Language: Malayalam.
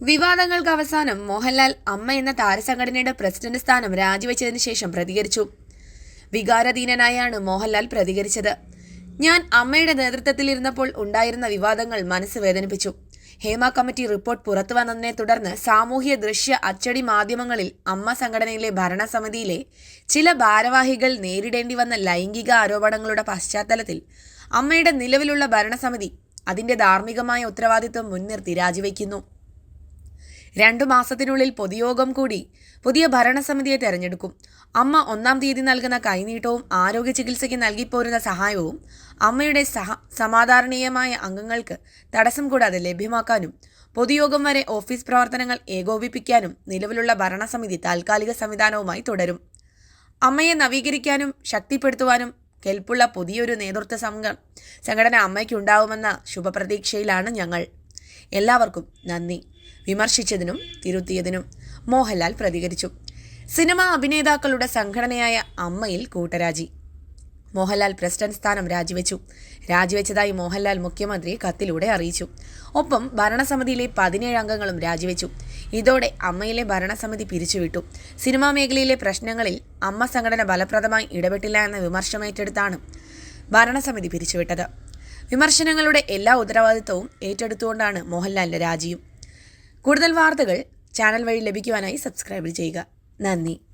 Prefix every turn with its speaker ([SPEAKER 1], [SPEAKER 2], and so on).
[SPEAKER 1] വിവാദങ്ങൾക്ക് അവസാനം മോഹൻലാൽ അമ്മ എന്ന താരസംഘടനയുടെ പ്രസിഡന്റ് സ്ഥാനം രാജിവെച്ചതിന് ശേഷം പ്രതികരിച്ചു. വികാരധീനനായാണ് മോഹൻലാൽ പ്രതികരിച്ചത്. ഞാൻ അമ്മയുടെ നേതൃത്വത്തിലിരുന്നപ്പോൾ ഉണ്ടായിരുന്ന വിവാദങ്ങൾ മനസ്സ് വേദനിപ്പിച്ചു. ഹേമ കമ്മിറ്റി റിപ്പോർട്ട് പുറത്തു വന്നതിനെ തുടർന്ന് സാമൂഹ്യ ദൃശ്യ അച്ചടി മാധ്യമങ്ങളിൽ അമ്മ സംഘടനയിലെ ഭരണസമിതിയിലെ ചില ഭാരവാഹികൾ നേരിടേണ്ടി വന്ന ലൈംഗിക ആരോപണങ്ങളുടെ പശ്ചാത്തലത്തിൽ അമ്മയുടെ നിലവിലുള്ള ഭരണസമിതി അതിന്റെ ധാർമ്മികമായ ഉത്തരവാദിത്വം മുൻനിർത്തി രാജിവെക്കുന്നു. രണ്ടു മാസത്തിനുള്ളിൽ പൊതുയോഗം കൂടി പുതിയ ഭരണസമിതിയെ തെരഞ്ഞെടുക്കും. അമ്മ ഒന്നാം തീയതി നൽകുന്ന കൈനീട്ടവും ആരോഗ്യ ചികിത്സയ്ക്ക് നൽകിപ്പോരുന്ന സഹായവും അമ്മയുടെ സഹ സമാധാരണീയമായ അംഗങ്ങൾക്ക് തടസ്സം കൂടാതെ ലഭ്യമാക്കാനും പൊതുയോഗം വരെ ഓഫീസ് പ്രവർത്തനങ്ങൾ ഏകോപിപ്പിക്കാനും നിലവിലുള്ള ഭരണസമിതി താൽക്കാലിക സംവിധാനവുമായി തുടരും. അമ്മയെ നവീകരിക്കാനും ശക്തിപ്പെടുത്തുവാനും കെൽപ്പുള്ള പുതിയൊരു നേതൃത്വ സംഘം സംഘടന അമ്മയ്ക്കുണ്ടാവുമെന്ന ശുഭപ്രതീക്ഷയിലാണ് ഞങ്ങൾ. എല്ലാവർക്കും നന്ദി. വിമർശിച്ചതിനും തിരുത്തിയതിനും മോഹൻലാൽ പ്രതികരിച്ചു. സിനിമാ അഭിനേതാക്കളുടെ സംഘടനയായ അമ്മയിൽ കൂട്ടരാജി. മോഹൻലാൽ പ്രസിഡന്റ് സ്ഥാനം രാജിവെച്ചു. രാജിവെച്ചതായി മോഹൻലാൽ മുഖ്യമന്ത്രിയെ കത്തിലൂടെ അറിയിച്ചു. ഒപ്പം ഭരണസമിതിയിലെ പതിനേഴ് അംഗങ്ങളും രാജിവെച്ചു. ഇതോടെ അമ്മയിലെ ഭരണസമിതി പിരിച്ചുവിട്ടു. സിനിമാ മേഖലയിലെ പ്രശ്നങ്ങളിൽ അമ്മ സംഘടന ഫലപ്രദമായി ഇടപെട്ടില്ല എന്ന വിമർശമേറ്റെടുത്താണ് ഭരണസമിതി പിരിച്ചുവിട്ടത്. വിമർശനങ്ങളുടെ എല്ലാ ഉത്തരവാദിത്തവും ഏറ്റെടുത്തുകൊണ്ടാണ് മോഹൻലാലിന്റെ രാജിയും. കൂടുതൽ വാർത്തകൾ ചാനൽ വഴി ലഭിക്കുവാനായി സബ്സ്ക്രൈബ് ചെയ്യുക. നന്ദി.